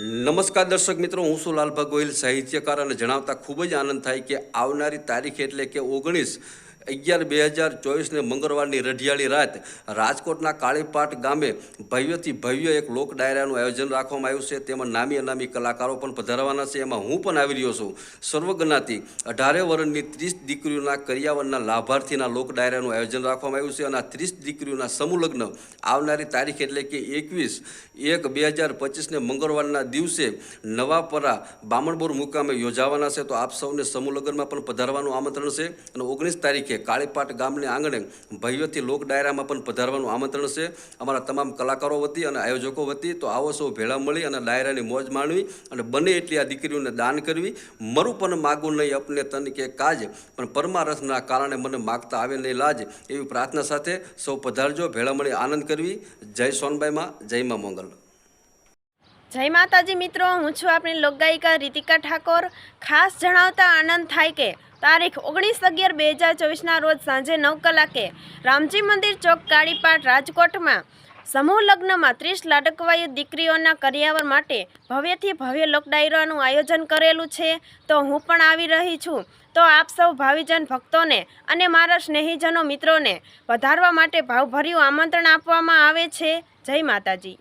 નમસ્કાર દર્શક મિત્રો, હું છું લાલભા ગોહિલ સાહિત્યકાર અને જણાવતા ખૂબ જ આનંદ થાય કે આવનારી તારીખ એટલે કે ઓગણીસ અગિયાર બે હજાર ચોવીસને મંગળવારની રઢિયાળી રાત રાજકોટના કાળીપાટ ગામે ભવ્યથી ભવ્ય એક લોક ડાયરાનું આયોજન રાખવામાં આવ્યું છે. તેમાં નામી અનામી કલાકારો પણ પધારવાના છે. એમાં હું પણ આવી રહ્યો છું. સર્વજ્ઞાતી અઢારે વર્ષની ત્રીસ દીકરીઓના કરિયાવરના લાભાર્થીના લોક ડાયરાનું આયોજન રાખવામાં આવ્યું છે અને આ ત્રીસ દીકરીઓના સમૂહલગ્ન આવનારી તારીખ એટલે કે એકવીસ એક બે હજાર પચીસને મંગળવારના દિવસે નવાપરા બામણબોર મુકામે યોજાવાના છે. તો આપ સૌને સમૂહલગ્નમાં પણ પધારવાનું આમંત્રણ છે. અને ઓગણીસ તારીખે કાળીપાટ ગામને આંગણે ભવ્યથી લોક ડાયરામાં પણ પધારવાનું આમંત્રણ છે. અમારા તમામ કલાકારો વતી અને આયોજકો વતી તો આવો સૌ ભેળા મળી અને ડાયરાની મોજ માણવી અને બને એટલી આ દીકરીઓને દાન કરવી. મરું પણ માગું નહીં અપને તન કે કાજ, પણ પરમારસના કારણે મને માગતા આવે નહીં લાજ એવી પ્રાર્થના સાથે સૌ પધારજો, ભેળા મળી આનંદ કરવી. જય સોનબાઈમાં, જય મા મંગલ. જય માતાજી મિત્રો, હું છું આપણી લોકગાયિકા રીતિકા ઠાકોર. ખાસ જણાવતા આનંદ થાય કે તારીખ ઓગણીસ અગિયાર બે હજાર ચોવીસના રોજ સાંજે નવ કલાકે રામજી મંદિર ચોક કાળીપાટ રાજકોટમાં સમૂહ લગ્નમાં ત્રીસ લાડકવાયુ દીકરીઓના કરિયાવર માટે ભવ્યથી ભવ્ય લોકડાયરાનું આયોજન કરેલું છે. તો હું પણ આવી રહી છું. તો આપ સૌ ભાવિજન ભક્તોને અને મારા સ્નેહીજનો મિત્રોને વધારવા માટે ભાવભર્યું આમંત્રણ આપવામાં આવે છે. જય માતાજી.